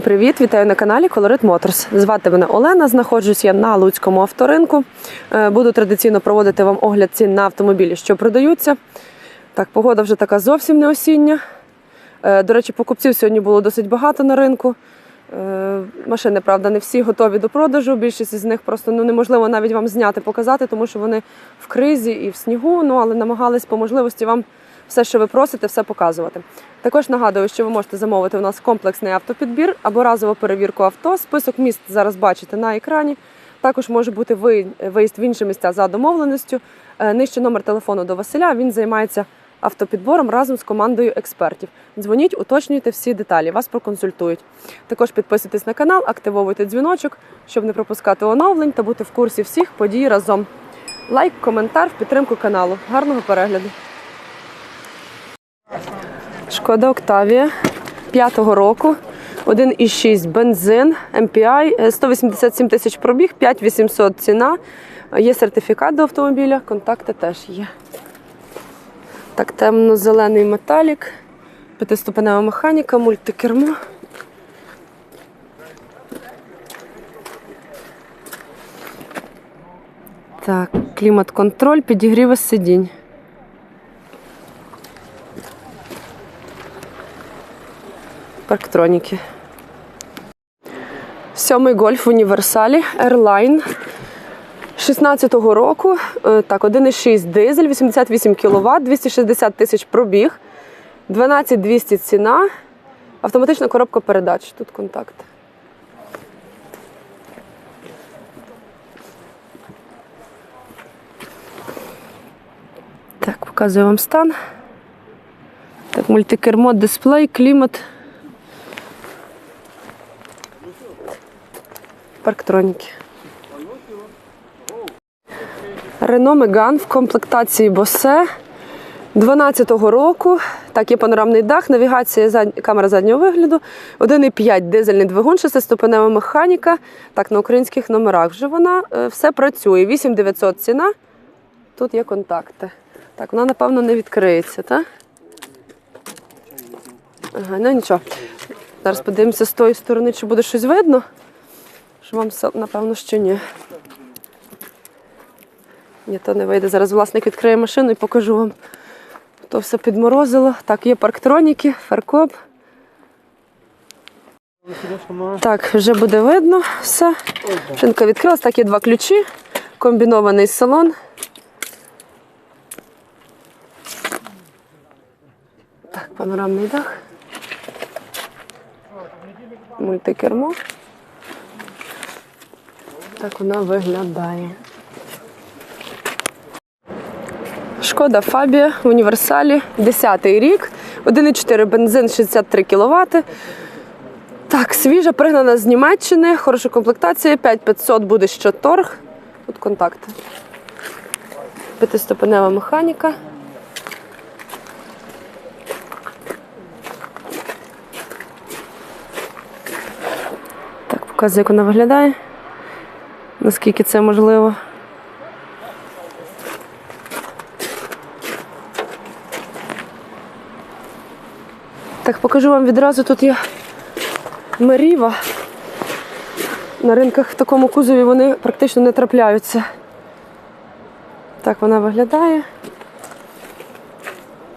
Всім привіт! Вітаю на каналі Colorit Motors. Звати мене Олена. Знаходжусь я на Луцькому авторинку. Е, Буду традиційно проводити вам огляд цін на автомобілі, що продаються. Так, погода вже така зовсім не осіння. Е, До речі, покупців сьогодні було досить багато на ринку. Е, Машини, правда, не всі готові до продажу. Більшість з них просто ну, неможливо навіть вам зняти, показати, тому що вони в кризі і в снігу. Ну але намагались по можливості вам все, що ви просите, все показувати. Також нагадую, що ви можете замовити у нас комплексний автопідбір або разову перевірку авто. Список міст зараз бачите на екрані. Також може бути виїзд в інші місця за домовленістю. Е, Нижче номер телефону до Василя. Він займається автопідбором разом з командою експертів. Дзвоніть, уточнюйте всі деталі, вас проконсультують. Також підписуйтесь на канал, активовуйте дзвіночок, щоб не пропускати оновлень та бути в курсі всіх подій разом. Лайк, коментар в підтримку каналу. Гарного перегляду! Шкода Октавія 5-го року, 1,6 бензин, MPI, е, 187 тисяч пробіг, 5800 ціна. Є сертифікат до автомобіля, контакти теж є. Так, темно-зелений металік, п'ятиступенева механіка, мультикермо. Так, клімат-контроль, підігріви сидінь. Парктроніки. Сьомий гольф в універсалі Airline 16-го року. Е, Так, 1,6 дизель, 88 кВт, 260 тисяч пробіг, 12200 ціна, автоматична коробка передач. Тут контакт. Так, показую вам стан. Так, мультикермо, дисплей, клімат. Парктроніки. Рено Меган в комплектації Bose 12-го року. Так, є панорамний дах, навігація, камера заднього вигляду, 1,5 дизельний двигун, шестиступенева механіка. Так, на українських номерах вже вона е, все працює. 8900 ціна. Тут є контакти. Так, вона, напевно, не відкриється, так? Ага, ну нічого. Зараз подивимося з тої сторони, чи буде щось видно. Що вам напевно, що ні. Ні, то не вийде. Зараз власник відкриє машину і покажу вам. То все підморозило. Так, є парктроніки, фаркоп. Так, вже буде видно все. Шинка відкрилась, так є два ключі, комбінований салон. Так, панорамний дах. Мультикермо. Так вона виглядає. Шкода Фабія в універсалі, 10-й рік, 1,4 бензин, 63 кВт. Так, свіжа, пригнана з Німеччини, хороша комплектація, 5500 буде ще торг. Тут контакти. П'ятиступенева механіка. Так, показую, як вона виглядає. Наскільки це можливо. Так, покажу вам відразу, тут є Меріва. На ринках в такому кузові вони практично не трапляються. Так вона виглядає.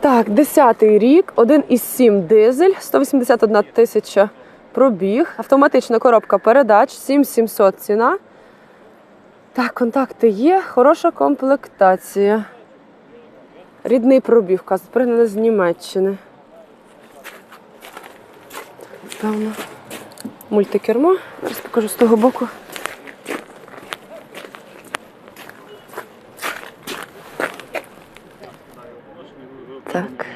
Так, 10-й рік, 1,7 дизель, 181 тисяча пробіг, автоматична коробка передач, 7700 ціна. Так, контакти є, хороша комплектація. Рідний пробіг, пригнана з Німеччини. Певно. Мультикермо. Зараз покажу з того боку. Так.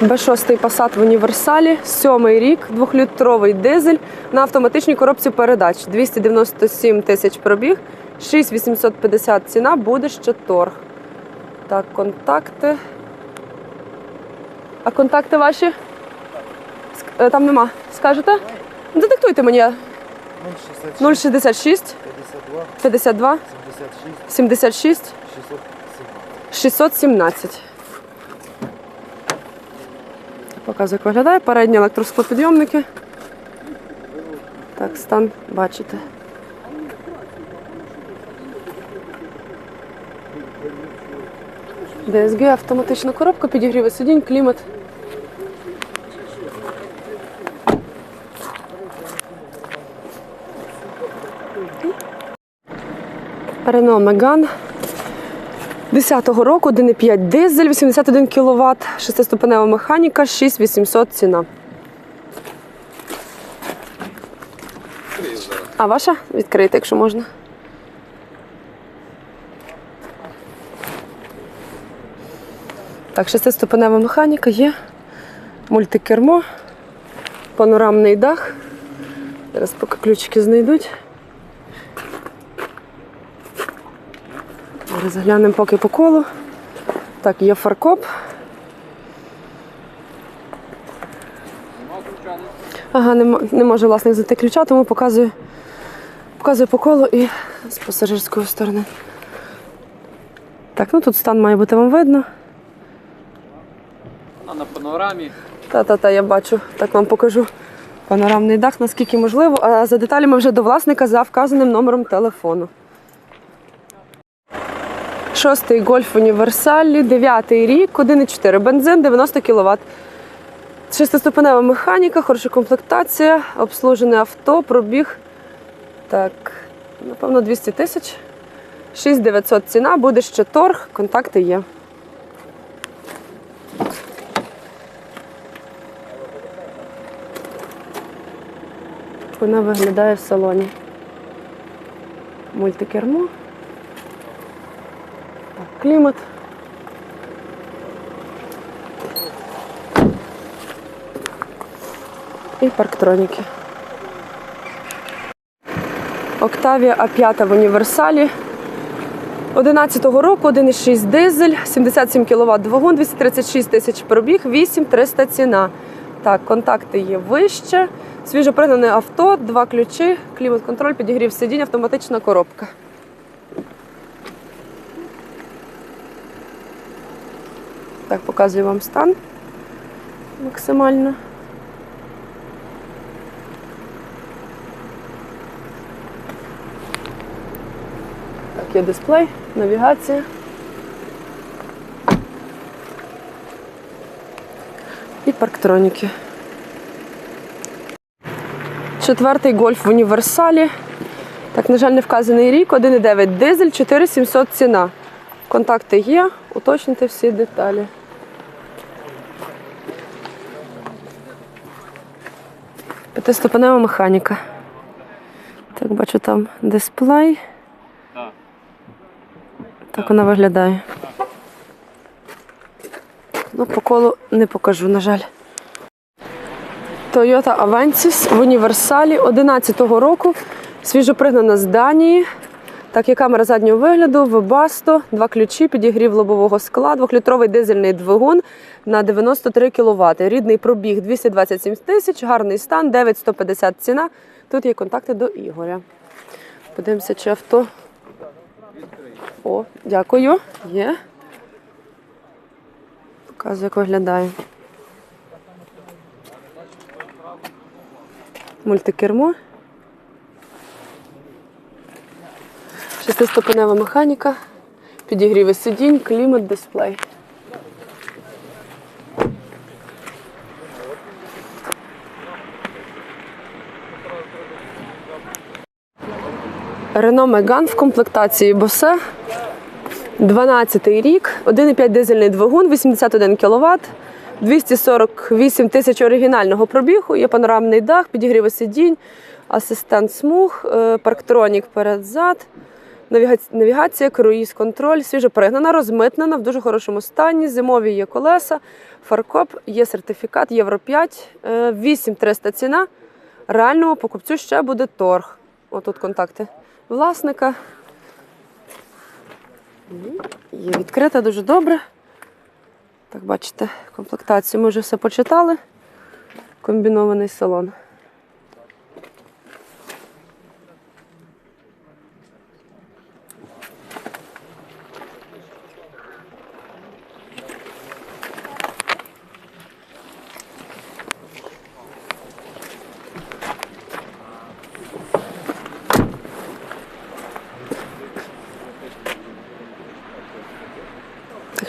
Б6 Passat в універсалі, сьомий рік, двохлітровий дизель на автоматичній коробці передач. 297 тисяч пробіг, 6850 ціна, буде ще торг. Так, контакти. А контакти ваші? Е, Там нема. Скажете? Детектуйте мені. 066 066 52 52 76 76 617. 617. Показую, як виглядає. Передні електросклопідйомники. Так, стан бачите. ДСГ, автоматична коробка, підігріви сидінь, клімат. Renault Megane 10-го року 1,5 дизель, 81 кВт, 6-ступенева механіка, 6800 ціна. А ваша? Відкрийте, якщо можна. Так, шестиступенева механіка є. Мультикермо, панорамний дах. Зараз поки ключики знайдуть. Зараз глянемо поки по колу. Так, є фаркоп. Ага, не, не може власник знайти ключа, тому показую, показую по колу і з пасажирської сторони. Так, ну тут стан має бути вам видно. А на панорамі Та-та-та, я бачу, так вам покажу панорамний дах, наскільки можливо. А за деталями вже до власника за вказаним номером телефону. Шостий гольф універсалі, дев'ятий рік, 1,4 бензин, 90 кВт. Шестиступенева механіка, хороша комплектація, обслужене авто, пробіг. Так, напевно, 200 тисяч. 6900 ціна, буде ще торг, контакти є. Вона виглядає в салоні. Мультикермо. Клімат. І парктроніки. Octavia A5 в універсалі. 11-го року 1,6 дизель, 77 кВт двигун, 236 тисяч пробіг, 8300 ціна. Так, контакти є вище. Свіжопригнане авто, два ключі, клімат-контроль, підігрів сидінь, автоматична коробка. Так, показую вам стан максимально. Так, є дисплей, навігація. І парктроніки. Четвертий гольф в універсалі. Так, на жаль, не вказаний рік. 1,9 дизель, 4700 ціна. Контакти є, уточнити всі деталі. П'ятиступенева механіка. Так, бачу там дисплей. Так. Вона виглядає. Ну, по колу не покажу, на жаль. Toyota Avensis в універсалі 11-го року. Свіжопригнана з Данії. Так, є камера заднього вигляду, Webasto, два ключі, підігрів лобового скла, двохлітровий дизельний двигун на 93 кВт. Рідний пробіг 227 тисяч, гарний стан, 9150 ціна. Тут є контакти до Ігоря. Подивимося, чи авто. О, дякую. Є. Показую, як виглядає. Мультикермо. Шестиступенева механіка, підігріви сидінь, клімат, дисплей. Рено Меган в комплектації Босе. 12 рік, 1,5 дизельний двигун, 81 кВт, 248 тисяч оригінального пробігу, є панорамний дах, підігріви сидінь, асистент смуг, е, парктронік перед-зад, навігація, круїз контроль, свіжопригнана, розмитнена, в дуже хорошому стані, зимові є колеса, фаркоп, є сертифікат Євро 5, е, 8300 ціна. Реальному покупцю ще буде торг. Отут контакти власника. Є відкрита дуже добре. Так, бачите, комплектацію ми вже все почитали. Комбінований салон.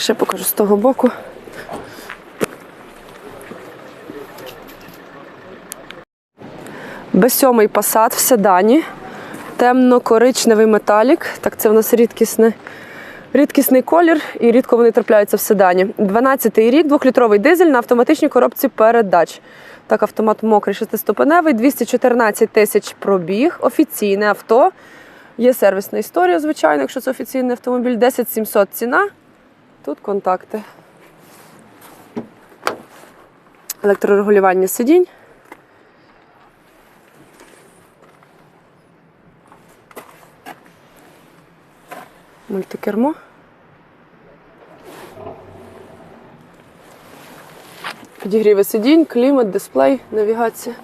Так, ще покажу з того боку. Б7 Passat в седані. Темно-коричневий металік. Так, це в нас рідкісне, рідкісний колір і рідко вони трапляються в седані. 12-й рік, двохлітровий дизель на автоматичній коробці передач. Так, автомат мокрий, шестиступеневий, 214 тисяч пробіг, офіційне авто. Є сервісна історія, звичайно, якщо це офіційний автомобіль. 10 700 ціна. Тут контакти. Електрорегулювання сидінь. Мультикермо. Підігріви сидінь, клімат, дисплей, навігація.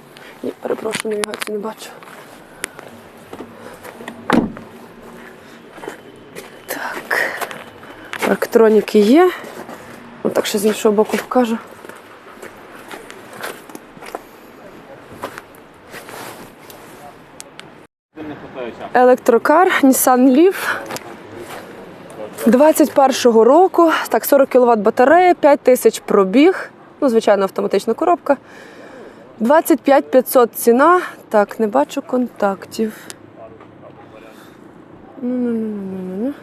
Ні, перепрошую, навігацію не бачу. Електроніки є. Отак ще з іншого боку покажу. Електрокар Nissan Leaf 21-го року. Так, 40 кВт батарея, 5 тисяч пробіг. Ну, звичайно, автоматична коробка. 25 500 ціна. Так, не бачу контактів. Ну-ну-ну-ну-ну.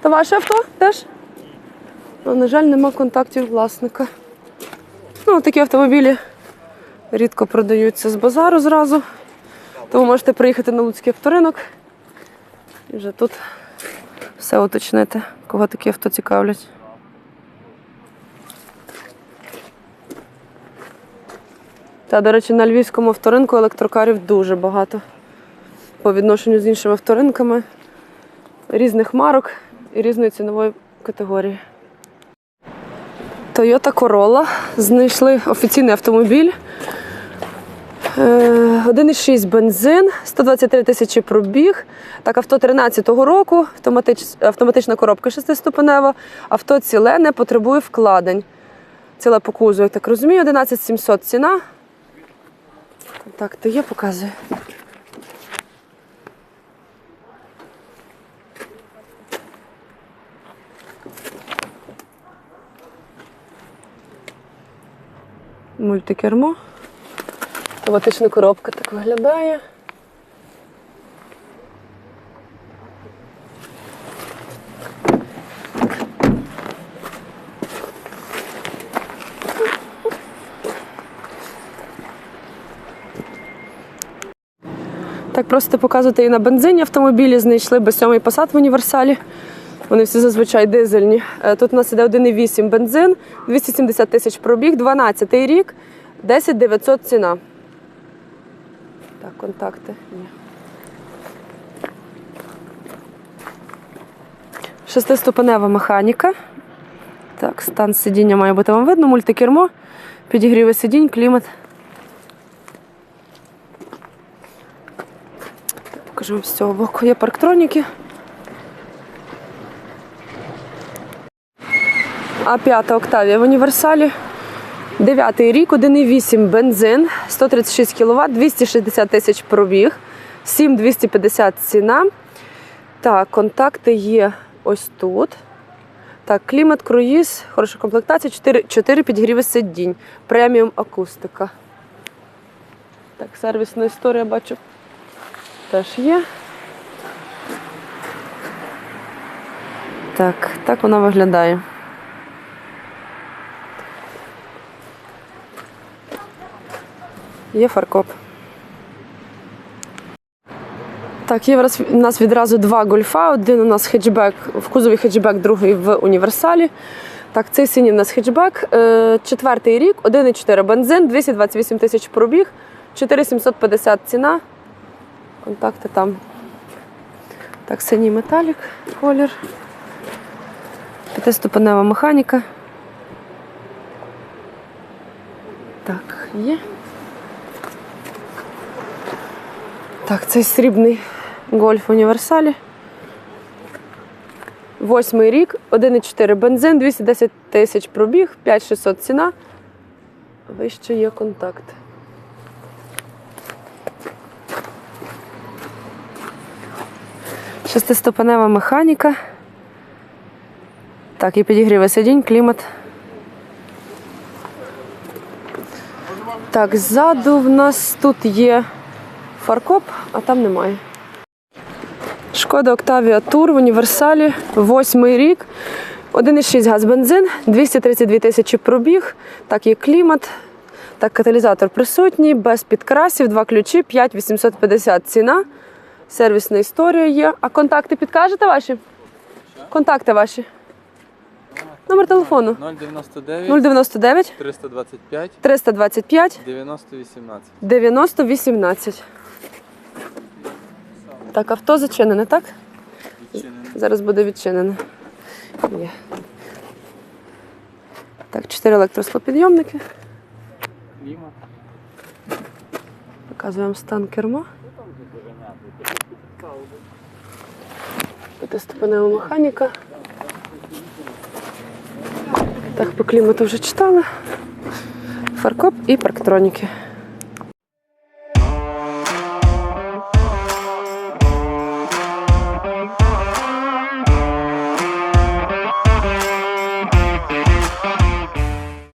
Та ваше авто теж? Ну, на жаль, нема контактів власника. Ну, такі автомобілі рідко продаються з базару зразу. Тому можете приїхати на Луцький авторинок і вже тут все уточнити, кого такі авто цікавлять. Та, до речі, на львівському авторинку електрокарів дуже багато. По відношенню з іншими авторинками різних марок і різної цінової категорії. Toyota Corolla. Знайшли офіційний автомобіль. Е, 1,6 бензин, 123 тисячі пробіг. Так, авто 13-го року, автоматич, автоматична коробка шестиступенева. Авто ціле, не потребує вкладень. Ціле по кузову, я так розумію, 11 700 ціна. Так, то є, показую. Мультикермо. Автоматична коробка так виглядає. Так просто показувати і на бензині автомобілі знайшли B7 Passat в універсалі. Вони всі зазвичай дизельні. Е, Тут у нас іде 1,8 бензин, 270 тисяч пробіг, 12 рік, 10 900 ціна. Так, контакти. Ні. Шестиступенева механіка. Так, стан сидіння має бути вам видно, мультикермо, підігріви сидінь, клімат. Вам з цього боку. Є парктроніки. А5 Октавія в універсалі. Дев'ятий рік, 1,8 бензин, 136 кВт, 260 тисяч пробіг, 7250 ціна. Так, контакти є ось тут. Так, клімат, круїз, хороша комплектація, 4, 4 підігріви сидінь, преміум акустика. Так, сервісна історія бачу. Теж є. Так, так вона виглядає. Є фаркоп. Так, є у нас відразу два гольфа. Один у нас хетчбек, в кузові хетчбек, другий в універсалі. Так, цей синій у нас хетчбек. Е, Четвертий рік, 1,4 бензин, 228 тисяч пробіг, 4750 ціна. Контакти там. Так, синій металік, колір. П'ятиступенева механіка. Так, є. Так, цей срібний гольф універсалі. Восьмий рік, 1,4 бензин, 210 тисяч пробіг, 5600 ціна. Вище є контакт. Шестиступенева механіка. Так, і підігріви сидінь, клімат. Так, ззаду в нас тут є фаркоп, а там немає. Шкода Octavia Tour в універсалі, восьмий рік. 1,6 газ бензин, 232 тисячі пробіг, так є клімат, так каталізатор присутній, без підкрасів, два ключі, 5850 ціна. Сервісна історія є. А контакти підкажете ваші? Контакти ваші. Номер телефону 099 099 325 325 9018. 9018. Так, авто зачинене, так? Зараз буде відчинене. Є. Так, чотири електросклопідйомники. Клімат. Показуємо стан керма. П'ятиступенева механіка. Так, по клімату вже читали. Фаркоп і парктроніки.